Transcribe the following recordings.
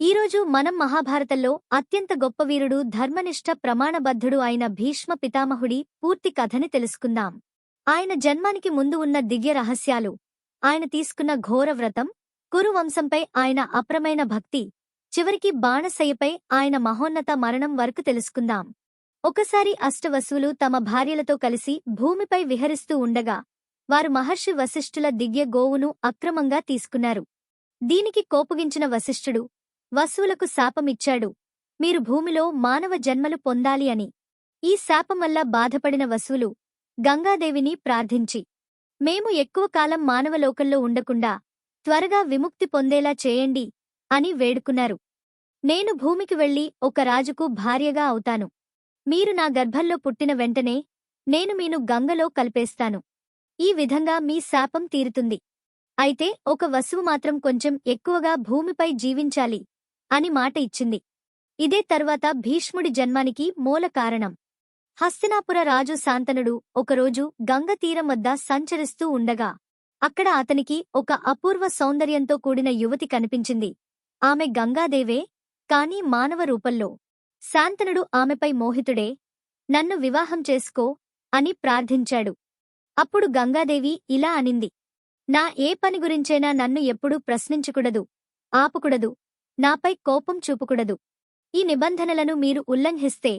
ఈరోజు మనం మహాభారతంలో అత్యంత గొప్ప వీరుడు ధర్మనిష్ట ప్రమాణబద్ధుడు అయిన భీష్మ పితామహుడి పూర్తి కథని తెలుసుకుందాం. ఆయన జన్మానికి ముందు ఉన్న దివ్య రహస్యాలు. ఆయన తీసుకున్న ఘోర వ్రతం కురువంశంపై ఆయన అప్రమైన భక్తి చివరికి బాణసయ్యపై ఆయన మహోన్నత మరణం వరకు తెలుసుకుందాం. ఒకసారి అష్టవసువులు తమ భార్యలతో కలిసి భూమిపై విహరిస్తూ ఉండగా వారు మహర్షి వశిష్ఠుల దివ్య గోవును అక్రమంగా తీసుకున్నారు. దీనికి కోపగించిన వశిష్ఠుడు వసువులకు శాపమిచ్చాడు. మీరు భూమిలో మానవ జన్మలు పొందాలి అని. ఈ శాపం వల్ల బాధపడిన వసువులు గంగాదేవిని ప్రార్థించి. మేము ఎక్కువ కాలం మానవలోకంలో ఉండకుండా త్వరగా విముక్తి పొందేలా చేయండి అని వేడుకున్నారు. నేను భూమికి వెళ్ళి ఒక రాజుకు భార్యగా అవుతాను. మీరు నా గర్భంలో పుట్టిన వెంటనే నేను మీను గంగలో కలిపేస్తాను. ఈ విధంగా మీ శాపం తీరుతుంది. అయితే ఒక వసువు మాత్రం కొంచెం ఎక్కువగా భూమిపై జీవించాలి. అని మాట ఇచ్చింది. ఇదే తర్వాత భీష్ముడి జన్మానికి మూల కారణం. హస్తినాపుర రాజు శాంతనుడు ఒకరోజు గంగతీరం వద్ద సంచరిస్తూ ఉండగా అక్కడ అతనికి ఒక అపూర్వ సౌందర్యంతో కూడిన యువతి కనిపించింది. ఆమె గంగాదేవే కాని మానవ రూపంలో. శాంతనుడు ఆమెపై మోహితుడే నన్ను వివాహం చేసుకో అని ప్రార్థించాడు. అప్పుడు గంగాదేవి ఇలా అనింది. నా ఏ పని గురించైనా నన్ను ఎప్పుడూ ప్రశ్నించకూడదు ఆపకూడదు నాపై కోపం చూపకూడదు. ఈ నిబంధనలను మీరు ఉల్లంఘిస్తే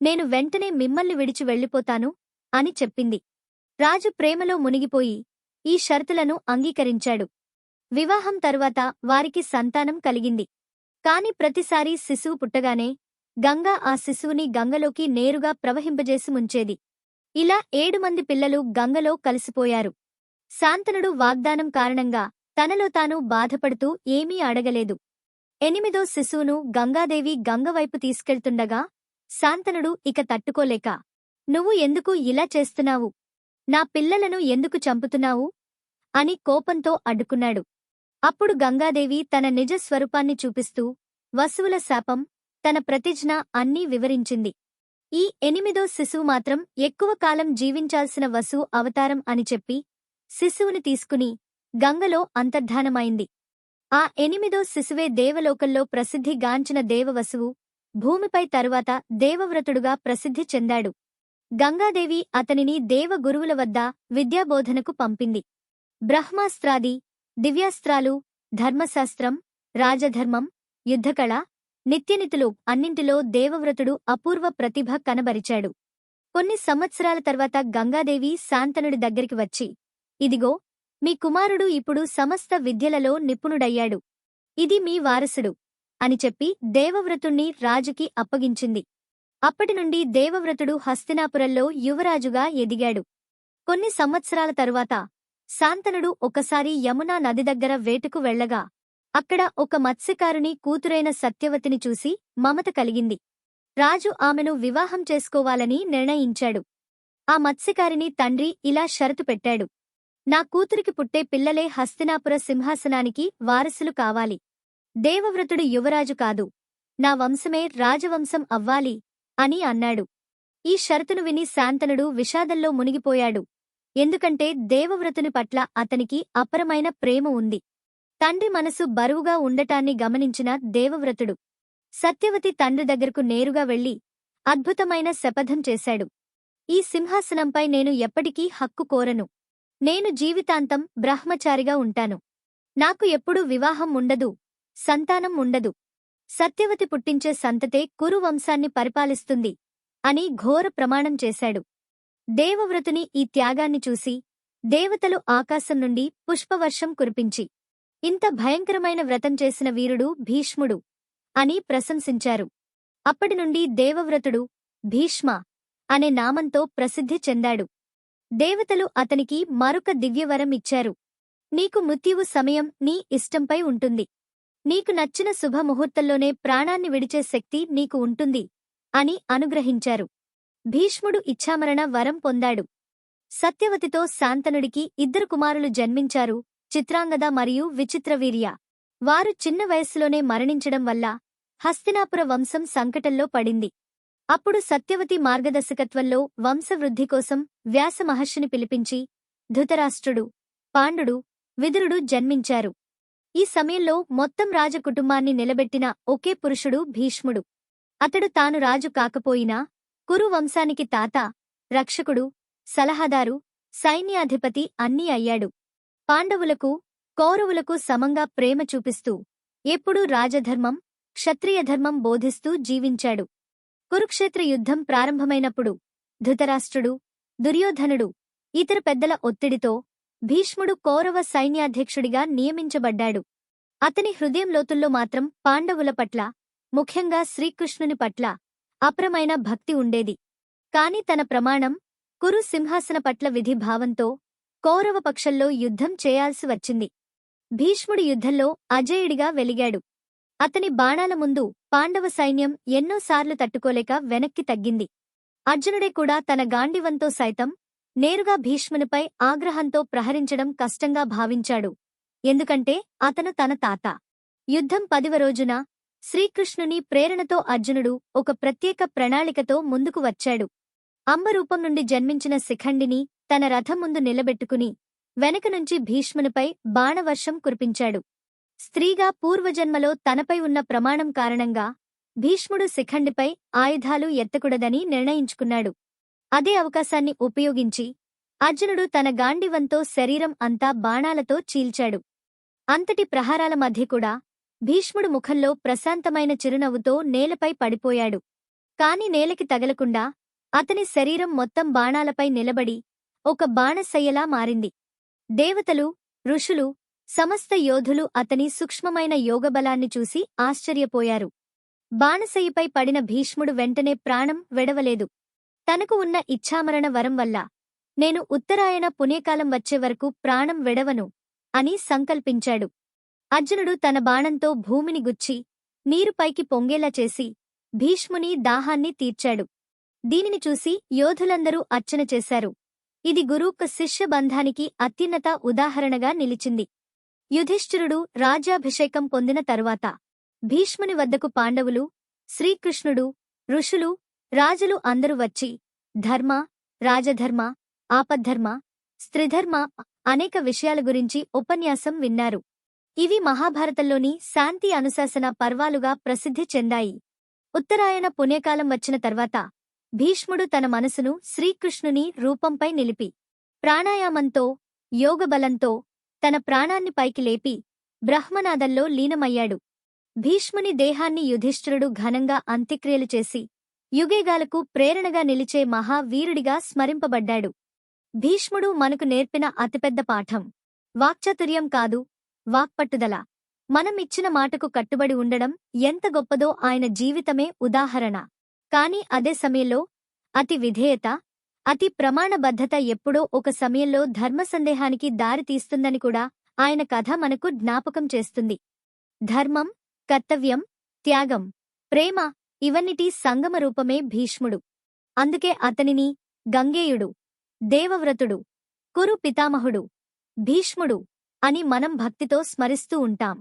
నేను వెంటనే మిమ్మల్ని విడిచి వెళ్ళిపోతాను అని చెప్పింది. రాజు ప్రేమలో మునిగిపోయి ఈ షరతులను అంగీకరించాడు. వివాహం తరువాత వారికి సంతానం కలిగింది. కాని ప్రతిసారీ శిశువు పుట్టగానే గంగా ఆ శిశువుని గంగలోకి నేరుగా ప్రవహింపజేసి ముంచేది. ఇలా ఏడు మంది పిల్లలు గంగలో కలిసిపోయారు. శాంతనుడు వాగ్దానం కారణంగా తనలో తాను బాధపడుతూ ఏమీ అడగలేదు. ఎనిమిదో శిశువును గంగాదేవి గంగవైపు తీసుకెళ్తుండగా శాంతనుడు ఇక తట్టుకోలేక నువ్వు ఎందుకు ఇలా చేస్తున్నావు? నా పిల్లలను ఎందుకు చంపుతున్నావు అని కోపంతో అడ్డుకున్నాడు. అప్పుడు గంగాదేవి తన నిజ స్వరూపాన్ని చూపిస్తూ వసువుల శాపం తన ప్రతిజ్ఞ అన్నీ వివరించింది. ఈ ఎనిమిదో శిశువు మాత్రం ఎక్కువ కాలం జీవించాల్సిన వసువు అవతారం అని చెప్పి శిశువుని తీసుకుని గంగలో అంతర్ధానమైంది. ఆ ఎనిమిదో శిశువే దేవలోకంలో ప్రసిద్ధిగాంచిన దేవవసువు. భూమిపై తరువాత దేవవ్రతుడుగా ప్రసిద్ధి చెందాడు. గంగాదేవి అతనిని దేవగురువుల వద్ద విద్యాబోధనకు పంపింది. బ్రహ్మాస్త్రాది దివ్యాస్త్రాలు ధర్మశాస్త్రం రాజధర్మం యుద్ధకళ నిత్యనితులు అన్నింటిలో దేవవ్రతుడు అపూర్వ ప్రతిభ కనబరిచాడు. కొన్ని సంవత్సరాల తర్వాత గంగాదేవి శాంతనుడి దగ్గరికి వచ్చి ఇదిగో మీ కుమారుడు ఇప్పుడు సమస్త విద్యలలో నిపుణుడయ్యాడు. ఇది మీ వారసుడు అని చెప్పి దేవవ్రతుణ్ణి రాజుకి అప్పగించింది. అప్పటినుండి దేవవ్రతుడు హస్తినాపురంలో యువరాజుగా ఎదిగాడు. కొన్ని సంవత్సరాల తరువాత శాంతనుడు ఒకసారి యమునా నది దగ్గర వేటుకు వెళ్ళగా అక్కడ ఒక మత్స్యకారుని కూతురైన సత్యవతిని చూసి మమత కలిగింది. రాజు ఆమెను వివాహం చేసుకోవాలని నిర్ణయించాడు. ఆ మత్స్యకారిని తండ్రి ఇలా షరతు పెట్టాడు. నా కూతురికి పుట్టే పిల్లలే హస్తినాపుర సింహాసనానికి వారసులు కావాలి. దేవవ్రతుడు యువరాజు కాదు. నా వంశమే రాజవంశం అవ్వాలి అని అన్నాడు. ఈ షరతును విని శాంతనుడు విషాదంలో మునిగిపోయాడు. ఎందుకంటే దేవవ్రతుని పట్ల అతనికి అపరమైన ప్రేమ ఉంది. తండ్రి మనసు బరువుగా ఉండటాన్ని గమనించిన దేవవ్రతుడు సత్యవతి తండ్రి దగ్గరకు నేరుగా వెళ్ళి అద్భుతమైన శపథం చేశాడు. ఈ సింహాసనంపై నేను ఎప్పటికీ హక్కు కోరను. నేను జీవితాంతం బ్రహ్మచారిగా ఉంటాను. నాకు ఎప్పుడూ వివాహం ఉండదు సంతానం ఉండదు. సత్యవతి పుట్టించే సంతతే కురువంశాన్ని పరిపాలిస్తుంది అని ఘోర ప్రమాణం చేశాడు. దేవవ్రతుని ఈ త్యాగాన్ని చూసి దేవతలు ఆకాశం నుండి పుష్పవర్షం కురిపించి ఇంత భయంకరమైన వ్రతం చేసిన వీరుడు భీష్ముడు అని ప్రశంసించారు. అప్పటినుండి దేవవ్రతుడు భీష్మ అనే నామంతో ప్రసిద్ధి చెందాడు. దేవతలు అతనికి మరొక దివ్యవరం ఇచ్చారు. నీకు మృత్యువు సమయం నీ ఇష్టంపై ఉంటుంది. నీకు నచ్చిన శుభముహూర్తంలోనే ప్రాణాన్ని విడిచే శక్తి నీకు ఉంటుంది అని అనుగ్రహించారు. భీష్ముడు ఇచ్ఛామరణ వరం పొందాడు. సత్యవతితో శాంతనుడికి ఇద్దరు కుమారులు జన్మించారు చిత్రాంగద మరియు విచిత్రవీర్య. వారు చిన్న వయస్సులోనే మరణించడం వల్ల హస్తినాపుర వంశం సంకటంలో పడింది. అప్పుడు సత్యవతి మార్గదర్శకత్వంలో వంశవృద్ధి కోసం వ్యాస మహర్షిని పిలిపించి ధృతరాష్ట్రుడు పాండుడు విదురుడు జన్మించారు. ఈ సమయంలో మొత్తం రాజకుటుంబాన్ని నిలబెట్టిన ఒకే పురుషుడు భీష్ముడు. అతడు తాను రాజు కాకపోయినా కురు వంశానికి తాత రక్షకుడు సలహాదారు సైన్యాధిపతి అన్నీ అయ్యాడు. పాండవులకు కౌరవులకు సమంగా ప్రేమ చూపిస్తూ ఎప్పుడూ రాజధర్మం క్షత్రియధర్మం బోధిస్తూ జీవించాడు. కురుక్షేత్ర యుద్ధం ప్రారంభమైనప్పుడు ధృతరాష్ట్రుడు దుర్యోధనుడు ఇతర పెద్దల ఒత్తిడితో భీష్ముడు కౌరవ సైన్యాధ్యక్షుడిగా నియమించబడ్డాడు. అతని హృదయం లోతుల్లో మాత్రం పాండవుల పట్ల ముఖ్యంగా శ్రీకృష్ణుని పట్ల అప్రమైన భక్తి ఉండేది. కాని తన ప్రమాణం కురు సింహాసన పట్ల విధి భావంతో కౌరవ పక్షంలో యుద్ధం చేయాల్సి వచ్చింది. భీష్ముడి యుద్ధంలో అజేయుడిగా వెలిగాడు. అతని బాణాల ముందు పాండవ సైన్యం ఎన్నోసార్లు తట్టుకోలేక వెనక్కి తగ్గింది. అర్జునుడే కూడా తన గాండివంతో సైతం నేరుగా భీష్మునిపై ఆగ్రహంతో ప్రహరించడం కష్టంగా భావించాడు. ఎందుకంటే అతను తన తాత. యుద్ధం పదివ రోజున శ్రీకృష్ణుని ప్రేరణతో అర్జునుడు ఒక ప్రత్యేక ప్రణాళికతో ముందుకు వచ్చాడు. అంబరూపం నుండి జన్మించిన శిఖండిని తన రథం ముందు నిలబెట్టుకుని వెనక నుంచి భీష్మునిపై బాణవర్షం కురిపించాడు. స్త్రీగా పూర్వజన్మలో తనపై ఉన్న ప్రమాణం కారణంగా భీష్ముడు శిఖండిపై ఆయుధాలు ఎత్తకూడదని నిర్ణయించుకున్నాడు. అదే అవకాశాన్ని ఉపయోగించి అర్జునుడు తన గాండివంతో శరీరం అంతా బాణాలతో చీల్చాడు. అంతటి ప్రహారాల మధ్య కూడా భీష్ముడు ముఖంలో ప్రశాంతమైన చిరునవ్వుతో నేలపై పడిపోయాడు. కాని నేలకి తగలకుండా అతని శరీరం మొత్తం బాణాలపై నిలబడి ఒక బాణశయ్యలా మారింది. దేవతలు ఋషులు సమస్త యోధులు అతని సూక్ష్మమైన యోగబలాన్ని చూసి ఆశ్చర్యపోయారు. బాణసయ్యపై పడిన భీష్ముడు వెంటనే ప్రాణం వెడవలేదు. తనకు ఉన్న ఇచ్ఛామరణ వరం వల్ల నేను ఉత్తరాయణ పుణ్యకాలం వచ్చే వరకు ప్రాణం వెడవను అని సంకల్పించాడు. అర్జునుడు తన బాణంతో భూమిని గుచ్చి నీరుపైకి పొంగేలా చేసి భీష్ముని దాహాన్ని తీర్చాడు. దీనిని చూసి యోధులందరూ అర్చన చేశారు. ఇది గురూక్ శిష్యబంధానికి అత్యున్నత ఉదాహరణగా నిలిచింది. యుధిష్ఠిరుడు రాజ్యాభిషేకం పొందిన తరువాత భీష్ముని వద్దకు పాండవులు శ్రీకృష్ణుడు ఋషులు రాజులు అందరూ వచ్చి ధర్మ రాజధర్మ ఆపద్ధర్మ స్త్రిధర్మ అనేక విషయాల గురించి ఉపన్యాసం విన్నారు. ఇవి మహాభారతంలోని శాంతి అనుశాసన పర్వాలుగా ప్రసిద్ధి చెందాయి. ఉత్తరాయణ పుణ్యకాలం వచ్చిన తర్వాత భీష్ముడు తన మనసును శ్రీకృష్ణుని రూపంపై నిలిపి ప్రాణాయామంతో యోగబలంతో తన ప్రాణాన్ని పైకి లేపి బ్రహ్మనాదంలో లీనమయ్యాడు. భీష్ముని దేహాన్ని యుధిష్ఠిరుడు ఘనంగా అంత్యక్రియలు చేసి యుగేగాలకు ప్రేరణగా నిలిచే మహావీరుడిగా స్మరింపబడ్డాడు. భీష్ముడు మనకు నేర్పిన అతిపెద్ద పాఠం వాక్చతుర్యం కాదు వాక్పట్టుదల. మనం ఇచ్చిన మాటకు కట్టుబడి ఉండడం ఎంత గొప్పదో ఆయన జీవితమే ఉదాహరణ. కాని అదే సమయంలో అతి విధేయత అతి ప్రమాణబద్ధత ఎప్పుడో ఒక సమయంలో ధర్మ సందేహానికి దారి తీస్తుందని కూడా ఆయన కథ మనకు జ్ఞాపకం చేస్తుంది. ధర్మం కర్తవ్యం త్యాగం ప్రేమ ఇవన్నిటి సంగమ రూపమే భీష్ముడు. అందుకే అతనిని గంగేయుడు దేవవ్రతుడు కురు పితామహుడు భీష్ముడు అని మనం భక్తితో స్మరిస్తూ ఉంటాం.